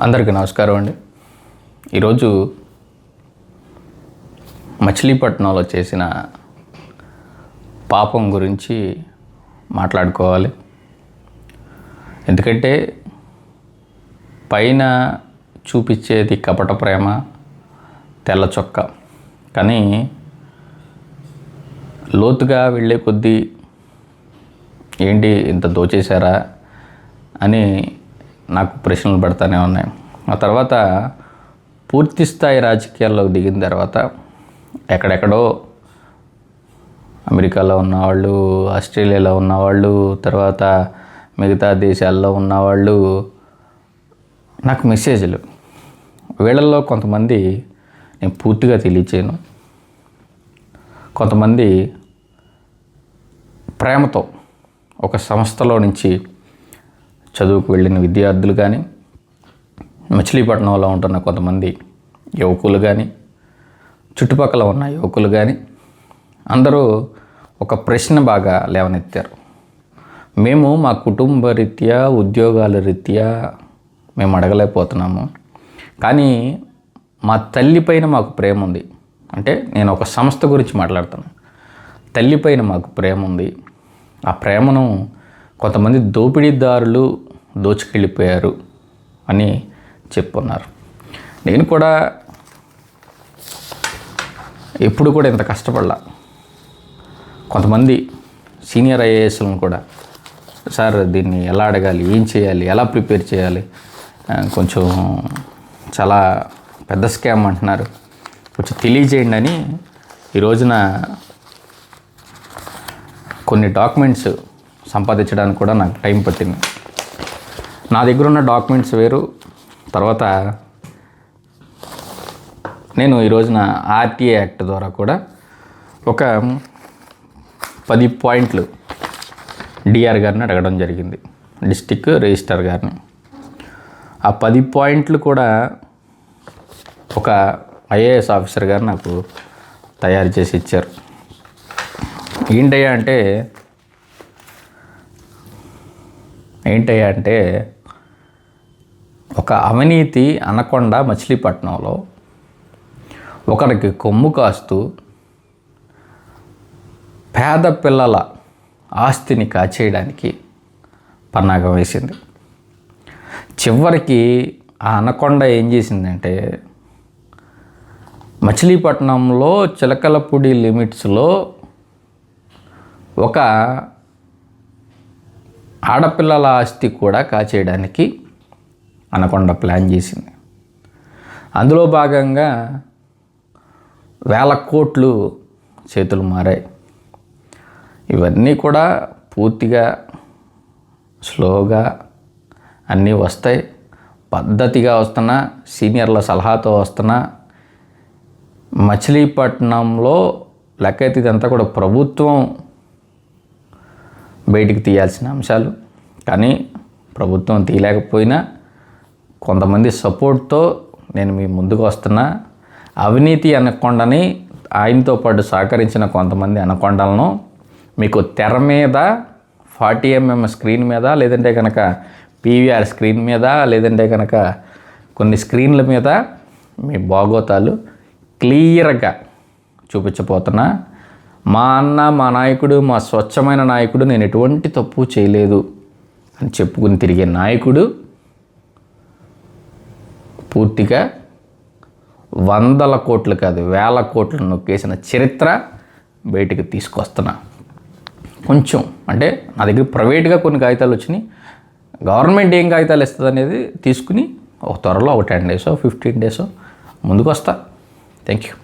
అందరికీ నమస్కారం అండి. ఈరోజు మచిలీపట్నంలో చేసిన పాపం గురించి మాట్లాడుకోవాలి. ఎందుకంటే పైన చూపించేది కపట ప్రేమ తెల్ల చొక్క. కానీ లోతుగా వెళ్ళే కొద్దీ ఏంటి ఇంత దోచేశారా అని నాకు ప్రశ్నలు పడతానే ఉన్నాయి. ఆ తర్వాత పూర్తి స్థాయి రాజకీయాల్లోకి దిగిన తర్వాత ఎక్కడెక్కడో అమెరికాలో ఉన్నవాళ్ళు ఆస్ట్రేలియాలో ఉన్నవాళ్ళు తర్వాత మిగతా దేశాల్లో ఉన్నవాళ్ళు నాకు మెసేజ్లు. వీళ్ళల్లో కొంతమంది నేను పూర్తిగా తెలియచేయను. కొంతమంది ప్రేమతో ఒక సంస్థలో నుంచి చదువుకు వెళ్ళిన విద్యార్థులు కానీ మచిలీపట్నంలో ఉంటున్న కొంతమంది యువకులు కానీ చుట్టుపక్కల ఉన్న యువకులు కానీ అందరూ ఒక ప్రశ్న బాగా లేవనెత్తారు. మేము మా కుటుంబ రీత్యా ఉద్యోగాల రీత్యా మేము అడగలేకపోతున్నాము. కానీ మా తల్లి పైన మాకు ప్రేమ ఉంది. అంటే నేను ఒక సంస్థ గురించి మాట్లాడుతాను తల్లి పైన మాకు ప్రేమ ఉంది. ఆ ప్రేమను కొంతమంది దోపిడీదారులు దోచుకెళ్ళిపోయారు అని చెప్పున్నారు. నేను కూడా ఎప్పుడు కూడా ఇంత కష్టపడలా. కొంతమంది సీనియర్ ఐఏఎస్లను కూడా సార్ దీన్ని ఎలా అడగాలి? ఏం చేయాలి? ఎలా ప్రిపేర్ చేయాలి? కొంచెం చాలా పెద్ద స్కామ్ అంటున్నారు. కొంచెం తెలియజేయండి అని ఈ రోజున కొన్ని డాక్యుమెంట్స్ సంపాదించడానికి కూడా నాకు టైం పట్టింది. నా దగ్గర ఉన్న డాక్యుమెంట్స్ వేరు. తర్వాత నేను ఈ రోజున ఆర్టీఏ యాక్ట్ ద్వారా కూడా ఒక పది పాయింట్లు డిఆర్ గారిని అడగడం జరిగింది. డిస్టిక్ రిజిస్టర్ గారిని. ఆ పది పాయింట్లు కూడా ఒక ఐఏఎస్ ఆఫీసర్ గారు నాకు తయారు చేసి ఇచ్చారు. ఏంటయ్యా అంటే ఏంటయ్యా అంటే ఒక అవినీతి అనకొండ మచిలీపట్నంలో ఒకరికి కొమ్ము కాస్తూ పేద పిల్లల ఆస్తిని కాచేయడానికి పన్నాగం వేసింది. చివరికి ఆ అనకొండ ఏం చేసిందంటే మచిలీపట్నంలో చిలకలపూడి లిమిట్స్లో ఒక ఆడపిల్లల ఆస్తి కూడా కాచేయడానికి అనకొండ ప్లాన్ చేసింది. అందులో భాగంగా వేల కోట్లు చేతులు మారాయి. ఇవన్నీ కూడా పూర్తిగా స్లోగా అన్నీ వస్తాయి. పద్ధతిగా వస్తున్నా సీనియర్ల సలహాతో వస్తున్నా మచిలీపట్నంలో లెక్కైతే ఇదంతా కూడా ప్రభుత్వం బయటికి తీయాల్సిన అంశాలు. కానీ ప్రభుత్వం తీయలేకపోయినా కొంతమంది సపోర్ట్తో నేను మీ ముందుకు వస్తున్నా. అవినీతి అనకొండని ఆయనతో పాటు సహకరించిన కొంతమంది అనకొండలను మీకు తెర మీద ఫార్టీ ఎంఎం స్క్రీన్ మీద లేదంటే కనుక పీవీఆర్ స్క్రీన్ మీద లేదంటే కనుక కొన్ని స్క్రీన్ల మీద మీ బాగోతాలు క్లియర్గా చూపించబోతున్నా. మా అన్న మా నాయకుడు మా స్వచ్ఛమైన నాయకుడు నేను ఎటువంటి తప్పు చేయలేదు అని చెప్పుకుని తిరిగే నాయకుడు పూర్తిగా వందల కోట్లు కాదు వేల కోట్లు నొక్కేసిన చరిత్ర బయటికి తీసుకొస్తున్నా. కొంచెం అంటే నా దగ్గర ప్రైవేట్గా కొన్ని కాగితాలు వచ్చినాయి. గవర్నమెంట్ ఏం కాగితాలు ఇస్తుంది అనేది తీసుకుని ఒక త్వరలో ఒక టెన్ డేసో ఫిఫ్టీన్ డేసో ముందుకు వస్తా థ్యాంక్ యూ